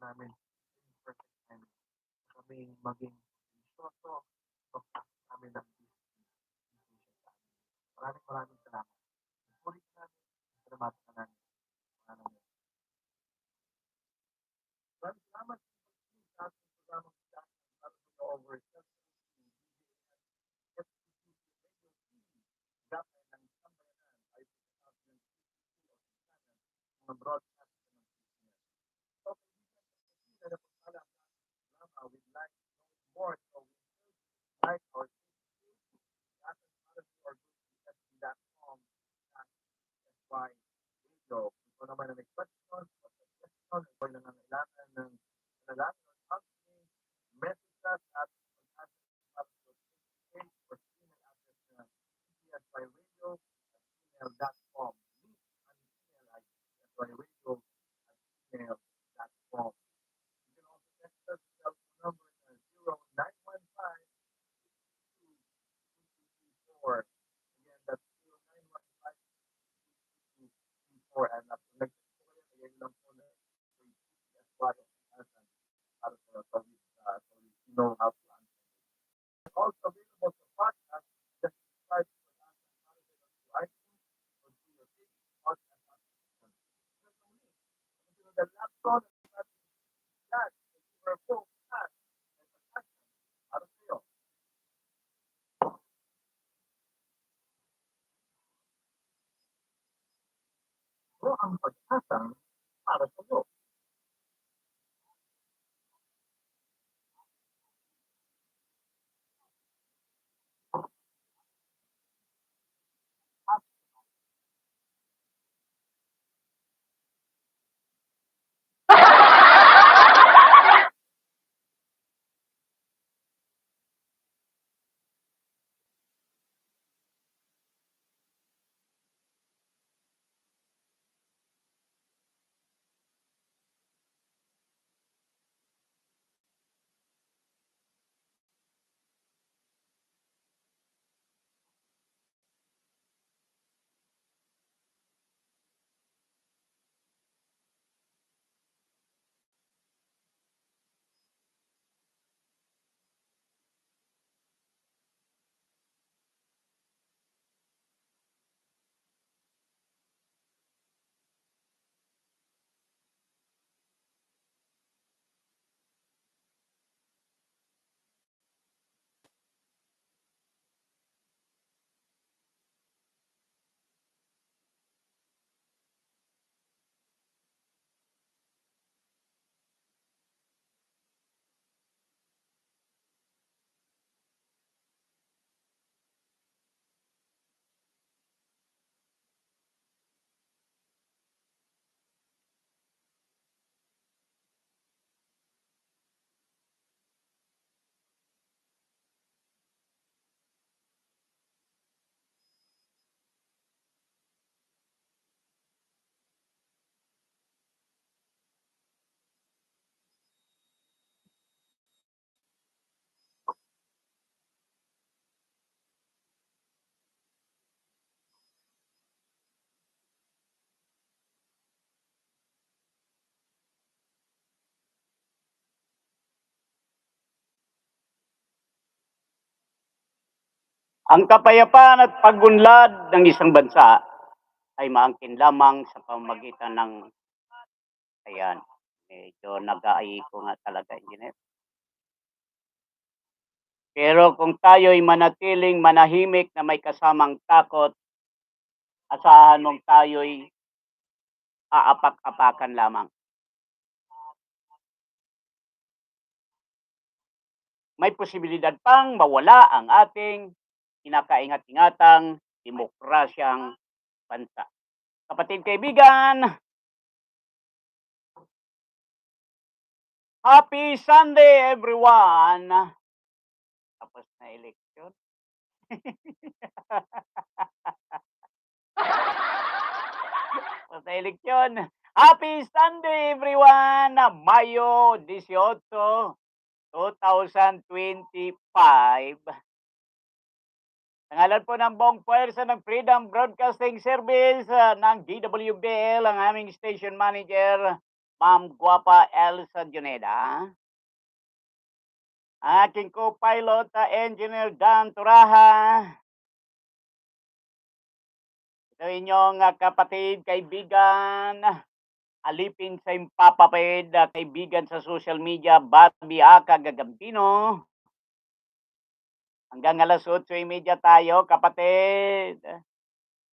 namin perfect time kami maging sa pagpasok namin ng. Maraming maraming salamat. Puri namin, salamatan ka namin. Maraming salamat sa ating programang sa para sa over Gapay ng Sambayanan ay 2022 mga broadcast pag-asang para sa'yo. Ang kapayapaan at pagunlad ng isang bansa ay maangkin lamang sa pamamagitan ng ayan, medyo nag-aayi ko nga talaga, engineer. Pero kung tayo'y manatiling manahimik na may kasamang takot, asahan mong tayo'y aapak-apakan lamang. May posibilidad pang mawala ang ating kinakaingat-ingatang demokrasyang bansa. Kapatid kaibigan, Happy Sunday everyone! Tapos na eleksyon. Tapos na eleksyon. Happy Sunday everyone! Mayo 18, 2025. Sa ngalan po ng buong puwersa ng Freedom Broadcasting Service uh, ng DWBL, ang aming station manager, Ma'am Guapa Elsa Juneda. Aking co-pilot, uh, Engineer Dan Turaha. Ito inyong uh, kapatid, kaibigan, alipin sa impapapid, uh, kaibigan sa social media, Bobby Aka Gagambino. Hanggang alas 8.30 tayo, kapatid.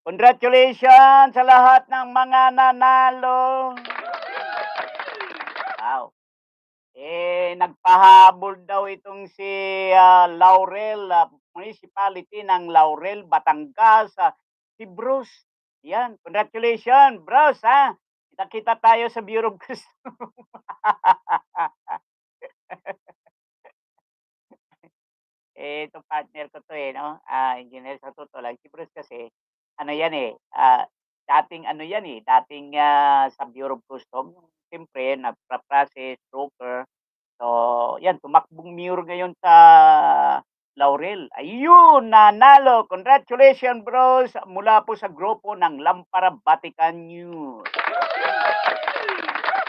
Congratulations sa lahat ng mga nanalo. Wow. Eh, nagpahabol daw itong si ah, Laurel, ah, municipality ng Laurel, Batangas. ah, si Bruce. Yan, congratulations, Bruce, ha? Kita-kita tayo sa Bureau of Customs. eh, itong partner ko to eh, no? Ah, engineer sa totoo lang. Si Bruce kasi, ano yan eh, ah, dating ano yan eh, dating ah, sa Bureau of Customs, siyempre, nagpa-process, broker. So, yan, tumakbong mayor ngayon sa Laurel. Ayun, nanalo. Congratulations, bros. Mula po sa grupo ng Lampara Vatican News.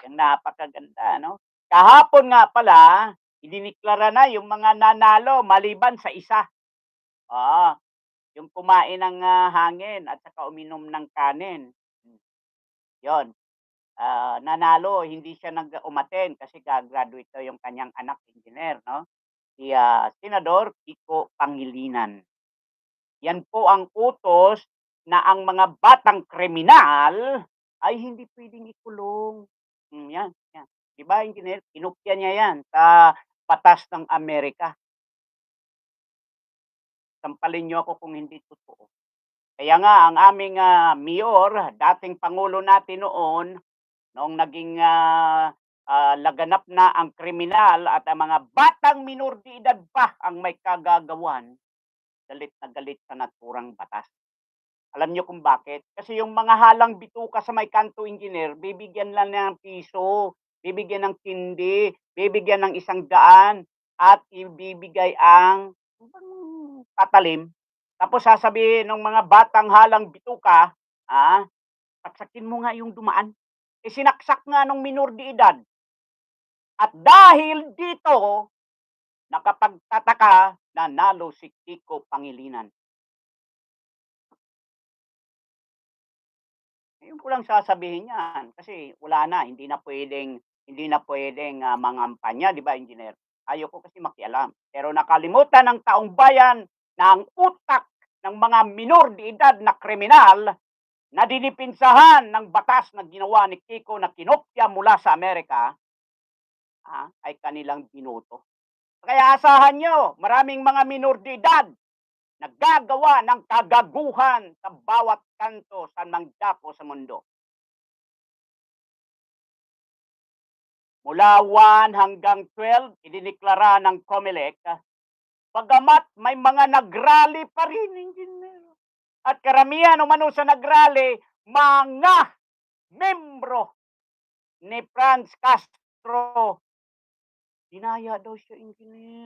Yan, napakaganda, no? Kahapon nga pala, idiniklara na yung mga nanalo maliban sa isa. Ah, yung kumain ng ah, hangin at saka uminom ng kanin. Yon. Ah, nanalo, hindi siya nag-umaten kasi gagraduate daw yung kanyang anak engineer, no? Si ah, Senador Kiko Pangilinan. Yan po ang utos na ang mga batang kriminal ay hindi pwedeng ikulong. Mm, yan, yan. Di ba, engineer? Kinupya niya yan sa batas ng Amerika. Sampalin niyo ako kung hindi totoo. Kaya nga, ang aming ah, mayor, dating pangulo natin noon, noong naging ah, ah, laganap na ang kriminal at ang mga batang minor de edad pa ang may kagagawan, galit na galit sa naturang batas. Alam niyo kung bakit? Kasi yung mga halang bituka sa may kanto engineer, bibigyan lang ng piso, bibigyan ng tindi, bibigyan ng isang daan, at ibibigay ang tatalim. Tapos sasabihin ng mga batang halang bituka, ah, saksakin mo nga yung dumaan. Eh, sinaksak nga nung minor de edad. At dahil dito, nakapagtataka, nanalo si Kiko Pangilinan. Yun ko lang sasabihin yan kasi wala na, hindi na pwedeng hindi na pwedeng ah, mangampanya, di ba, engineer? Ayoko kasi makialam. Pero nakalimutan ng taong bayan na ang utak ng mga minor de edad na kriminal na dinipinsahan ng batas na ginawa ni Kiko na kinopya mula sa Amerika ah, ay kanilang binoto. Kaya asahan nyo, maraming mga minor de edad naggagawa ng kagaguhan sa bawat kanto sa mangdako sa mundo. Mula 1 hanggang 12, idiniklara ng COMELEC, bagamat may mga nagrally pa rin, engineer. At karamihan umano sa nagrally, mga membro ni Franz Castro. Dinaya daw siya, engineer.